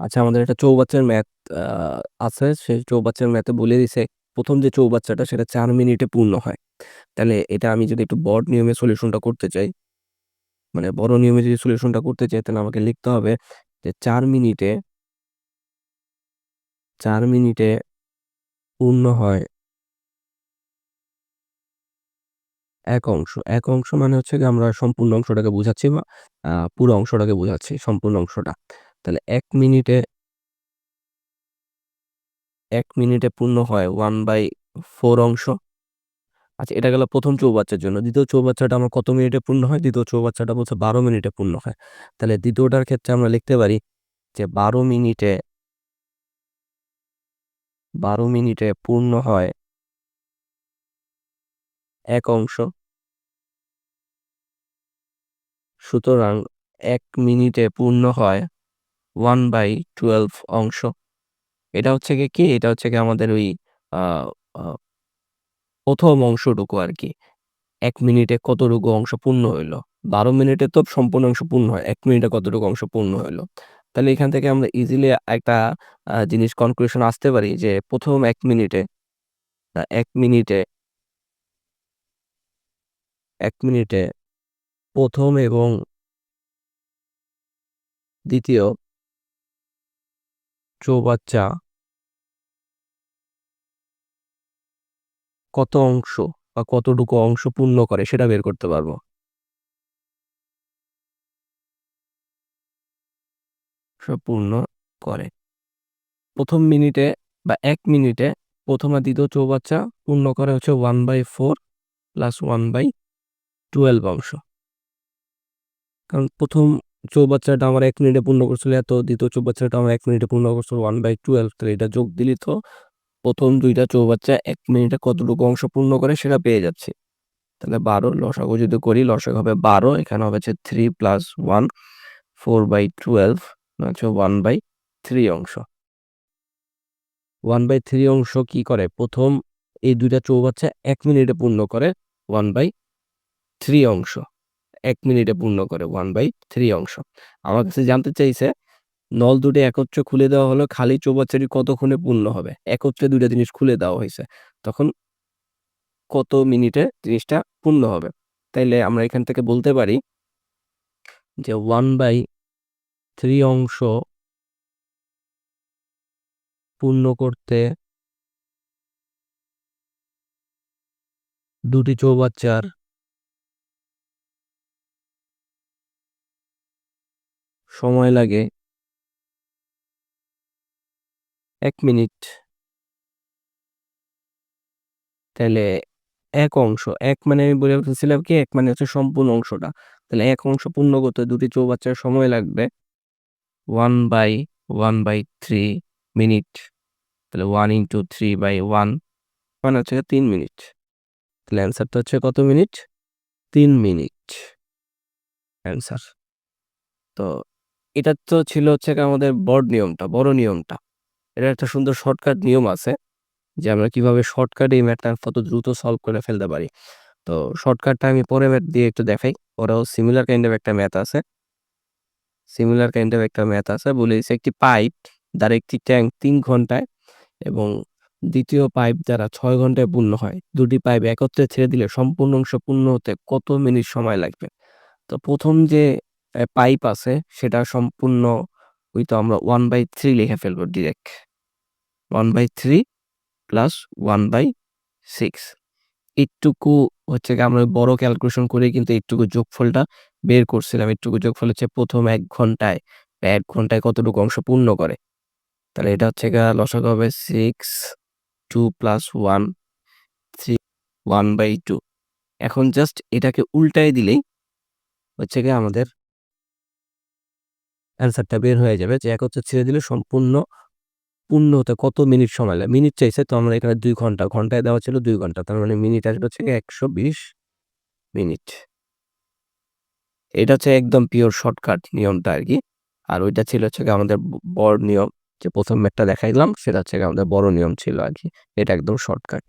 আচ্ছা আমাদের একটা চৌবাচ্চার ম্যাথ আছে। সেই চৌবাচ্চার ম্যাথে বলে দিছে, প্রথম যে চৌবাচ্চাটা, সেটা চার মিনিটে পূর্ণ হয়। তাহলে এটা আমি যদি একটু বড় নিয়মে সলিউশনটা করতে চাই মানে বড় নিয়মে যদি সলিউশনটা করতে চাই, তাহলে আমাকে লিখতে হবে যে চার মিনিটে চার মিনিটে পূর্ণ হয় এক অংশ। এক অংশ মানে হচ্ছে আমরা সম্পূর্ণ অংশটাকে বোঝাচ্ছি বা পুরো অংশটাকে বোঝাচ্ছি সম্পূর্ণ অংশটা। তাহলে এক মিনিটে এক মিনিটে পূর্ণ হয় 1/4 অংশ। আচ্ছা এটা গেল প্রথম চৌবাচ্চার জন্য। দ্বিতীয় চৌবাচ্চাটা আমার কত মিনিটে পূর্ণ হয়? দ্বিতীয় চৌবাচ্চাটা বলছে ১২ মিনিটে পূর্ণ হয়। তাহলে দ্বিতীয়টার ক্ষেত্রে আমরা লিখতে পারি যে ১২ মিনিটে ১২ মিনিটে পূর্ণ হয় এক অংশ। সুতরাং এক মিনিটে পূর্ণ হয় 1/12 অংশ। এটা হচ্ছে গিয়ে কি? এটা হচ্ছে গিয়ে আমাদের ওই প্রথম অংশটুকু আর কি এক মিনিটে কতটুকু অংশ পূর্ণ হইল? ১২ মিনিটে তো সম্পূর্ণ অংশ পূর্ণ হয়। এক মিনিটে কতটুকু অংশ পূর্ণ হইল? তাহলে এখান থেকে আমরা ইজিলি একটা জিনিস কনক্লুশন আসতে পারি যে ১ম ১ মিনিটে এক মিনিটে এক মিনিটে প্রথম এবং ২য় চৌবাচ্চা কত অংশ বা কতটুকু অংশ পূর্ণ করে সেটা বের করতে পারব। পূর্ণ করে। প্রথম মিনিটে বা এক মিনিটে ১ম আর ২য় চৌবাচ্চা পূর্ণ করে হচ্ছে 1/4 প্লাস 1/12 অংশ। কারণ ১ম চৌবাচ্চাটা আমার ১ মিনিটে পূর্ণ করছিল এত, ২য় চৌবাচ্চাটা আমার ১ মিনিটে পূর্ণ করছিল 1/12 তাহলে এটা যোগ দিলেই তো ১ম ২ টা চৌবাচ্চা ১ মিনিটে কতটুকু অংশ পূর্ণ করে সেটা পেয়ে যাচ্ছি। তাহলে ১২ লসাগু যদি করি লসাগু হবে ১২ এখানে হবে হচ্ছে 3 প্লাস 1 4/12 হচ্ছে 1/3 অংশ। 1/3 অংশ কি করে? ১ম এই ২ টা চৌবাচ্চা ১ মিনিটে পূর্ণ করে 1/3 অংশ। ১ মিনিটে পূর্ণ করে 1/3 অংশ। আমার কাছে জানতে চাইছে, নল দুটো একত্রে খুলে দেওয়া হলো, খালি চৌবাচ্চাটি কতক্ষণে পূর্ণ হবে? একত্রে ২ টা জিনিস খুলে দেওয়া হয়েছে তখন কত মিনিটে জিনিসটা পূর্ণ হবে? তাইলে আমরা এখান থেকে বলতে পারি যে 1/3 অংশ পূর্ণ করতে দুটি চৌবাচ্চার সময় লাগে এক মিনিট। তাহলে এক অংশ, এক মানে আমি বলে ফেলছিলাম কি এক মানে হচ্ছে সম্পূর্ণ অংশটা। তাহলে এক অংশ পূর্ণ করতে দুটি চৌবাচ্চার সময় লাগবে 1/1/3 মিনিট। তাহলে 1 ইনটু 3/1 মানে হচ্ছে তিন মিনিট। তাহলে অ্যান্সারটা হচ্ছে কত মিনিট? তিন মিনিট। অ্যান্সার। তো এটা তো ছিল হচ্ছে আমাদের বড় নিয়মটা, বড় নিয়মটা। এটা একটা সুন্দর শর্টকাট নিয়ম আছে যে আমরা কীভাবে শর্টকাটে এই ম্যাথটা কত দ্রুত সলভ করে ফেলতে পারি। তো শর্টকাটটা আমি পরের ম্যাথ দিয়ে একটু দেখাই। পরেও সিমিলার কাইন্ড অফ একটা ম্যাথ আছে। সিমিলার কাইন্ড অফ একটা ম্যাথ আছে। বলে দিছে একটি পাইপ দ্বারা একটি ট্যাঙ্ক তিন ঘন্টায় এবং দ্বিতীয় পাইপ দ্বারা ছয় ঘন্টায় পূর্ণ হয়। দুটি পাইপ একত্রে ছেড়ে দিলে সম্পূর্ণ অংশ পূর্ণ হতে কত মিনিট সময় লাগবে? তো প্রথম যে পাইপ আছে, সেটা সম্পূর্ণ ওই তো আমরা 1/3 লিখে ফেলব ডিরেক্ট। 1/3 প্লাস 1/6 এইটুকু হচ্ছে গিয়ে আমরা বড় ক্যালকুলেশন করে কিন্তু এইটুকু যোগফলটা বের করছিলাম। এইটুকু যোগফল হচ্ছে ১ম ১ ঘন্টায় বা এক ঘন্টায় কতটুকু অংশ পূর্ণ করে। তাহলে এটা হচ্ছে গিয়ে লসাগু হবে 6 2 প্লাস 1 3 1/2 এখন জাস্ট এটাকে উল্টায় দিলেই হচ্ছে গিয়ে আমাদের অ্যান্সারটা বের হয়ে যাবে যে এক হচ্ছে ছেড়ে দিলে সম্পূর্ণ পূর্ণ হতে কত মিনিট সময় লাগে? মিনিট চাইছে তো আমরা এখানে ২ ঘণ্টা, ঘন্টায় দেওয়া ছিল ২ ঘণ্টা। তার মানে মিনিট আসবে হচ্ছে গিয়ে ১২০ মিনিট। এটা হচ্ছে একদম পিওর শর্টকাট নিয়মটা আর কি আর ওইটা ছিল হচ্ছে আমাদের বড় নিয়ম যে ১ম ম্যাথটা দেখাইলাম সেটা হচ্ছে আমাদের বড় নিয়ম ছিল আর কি এটা একদম শর্টকাট।